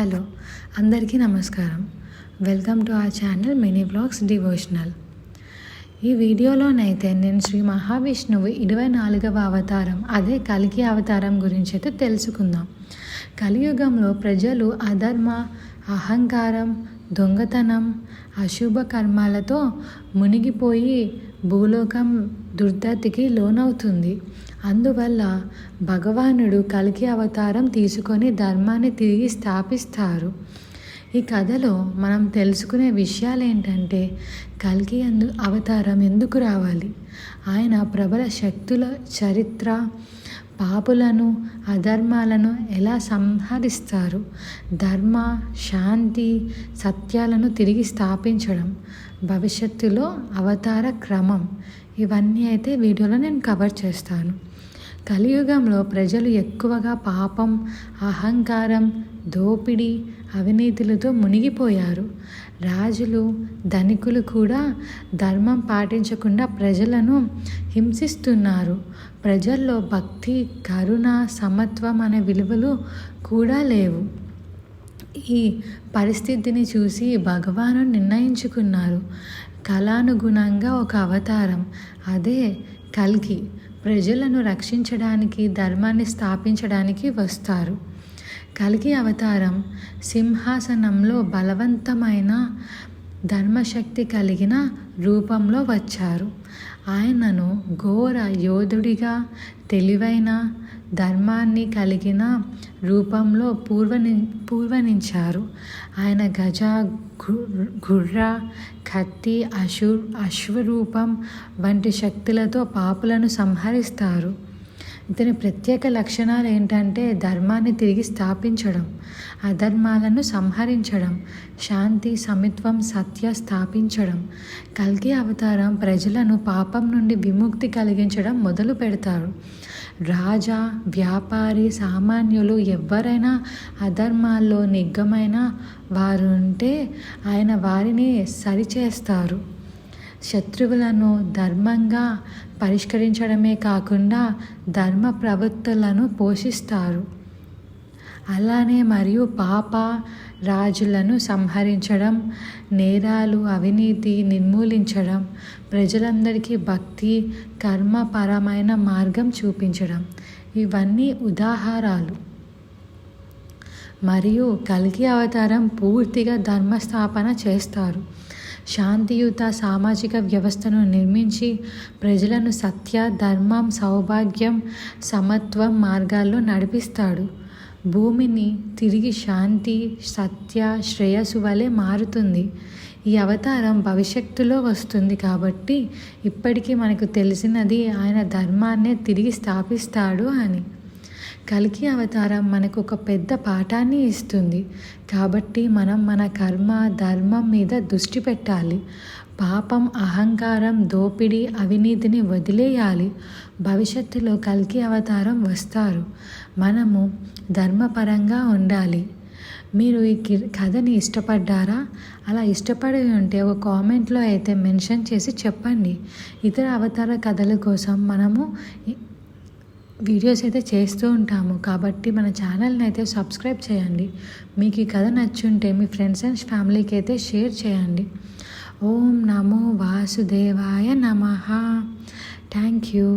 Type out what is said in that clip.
Hello అందరికీ నమస్కారం. Welcome to ఆ ఛానల్ మినీ బ్లాగ్స్ డివోషనల్. ఈ వీడియోలోనైతే నేను శ్రీ మహావిష్ణువు ఇరవై నాలుగవ అవతారం అదే కలికి అవతారం గురించి అయితే తెలుసుకుందాం. కలియుగంలో ప్రజలు అధర్మ అహంకారం దొంగతనం అశుభ కర్మాలతో మునిగిపోయి భూలోకం దుర్దతికి లోనవుతుంది. అందువల్ల భగవానుడు కలికి అవతారం తీసుకొని ధర్మాన్ని తిరిగి స్థాపిస్తారు. ఈ కథలో మనం తెలుసుకునే విషయాలు ఏంటంటే కల్కి అందు అవతారం ఎందుకు రావాలి? ఆయన ప్రబల శక్తుల చరిత్ర పాపులను అధర్మాలను ఎలా సంహరిస్తారు? ధర్మ శాంతి సత్యాలను తిరిగి స్థాపించడం భవిష్యత్తులో అవతార క్రమం ఇవన్నీ అయితే వీడియోలో నేను కవర్ చేస్తాను. కలియుగంలో ప్రజలు ఎక్కువగా పాపం అహంకారం దోపిడీ అవినీతులతో మునిగిపోయారు. రాజులు ధనికులు కూడా ధర్మం పాటించకుండా ప్రజలను హింసిస్తున్నారు. ప్రజల్లో భక్తి కరుణ సమత్వం అనే విలువలు కూడా లేవు. ఈ పరిస్థితిని చూసి భగవాను నిర్ణయించుకున్నారు. కళానుగుణంగా ఒక అవతారం. అదే కల్కి ప్రజలను రక్షించడానికి ధర్మాన్ని స్థాపించడానికి వస్తారు. కలిగి అవతారం సింహాసనంలో బలవంతమైన ధర్మశక్తి కలిగిన రూపంలో వచ్చారు. ఆయనను ఘోర యోధుడిగా తెలివైన ధర్మాన్ని కలిగిన రూపంలో పూర్వని పూర్వనించారు. ఆయన గజ గుర్ర కత్తి అశు అశ్వరూపం వంటి శక్తులతో పాపులను సంహరిస్తారు. ఇతని ప్రత్యేక లక్షణాలు ఏంటంటే ధర్మాన్ని తిరిగి స్థాపించడం అధర్మాలను సంహరించడం శాంతి సమిత్వం సత్య స్థాపించడం కల్కి అవతారం ప్రజలను పాపం నుండి విముక్తి కలిగించడం మొదలు పెడతారు రాజా వ్యాపారి సామాన్యులు ఎవరైనా అధర్మాల్లో నిగ్గమైన వారు ఉంటే ఆయన వారిని సరిచేస్తారు. శత్రువులను ధర్మంగా పరిష్కరించడమే కాకుండా ధర్మ ప్రవృత్తులను పోషిస్తారు. అలానే మరియు పాప రాజులను సంహరించడం నేరాలు అవినీతి నిర్మూలించడం ప్రజలందరికీ భక్తి కర్మపరమైన మార్గం చూపించడం. ఇవన్నీ ఉదాహరణలు మరియు కలిగి అవతారం పూర్తిగా ధర్మస్థాపన చేస్తారు. శాంతియుత సామాజిక వ్యవస్థను నిర్మించి ప్రజలను సత్య ధర్మం సౌభాగ్యం సమత్వం మార్గాల్లో నడిపిస్తాడు. భూమిని తిరిగి శాంతి సత్య శ్రేయస్సు వలె మారుతుంది. ఈ అవతారం భవిష్యత్తులో వస్తుంది కాబట్టి ఇప్పటికీ మనకు తెలిసినది ఆయన ధర్మాన్నే తిరిగి స్థాపిస్తాడు అని. కలికి అవతారం మనకు ఒక పెద్ద పాఠాన్ని ఇస్తుంది. కాబట్టి మనం మన కర్మ ధర్మం మీద దృష్టి పెట్టాలి. పాపం అహంకారం దోపిడీ అవినీతిని వదిలేయాలి. భవిష్యత్తులో కలికి అవతారం వస్తారు. మనము ధర్మపరంగా ఉండాలి. మీరు ఈ కథని ఇష్టపడ్డారా? అలా ఇష్టపడి ఉంటే ఒక కామెంట్లో అయితే మెన్షన్ చేసి చెప్పండి. ఇతర అవతార కథల కోసం మనము వీడియోస్ అయితే చేస్తూ ఉంటాము. కాబట్టి మన ఛానల్ని అయితే సబ్స్క్రైబ్ చేయండి. మీకు ఈ కథ నచ్చుంటే మీ ఫ్రెండ్స్ అండ్ ఫ్యామిలీకి అయితే షేర్ చేయండి. ఓం నమో వాసుదేవాయ నమ. Thank you.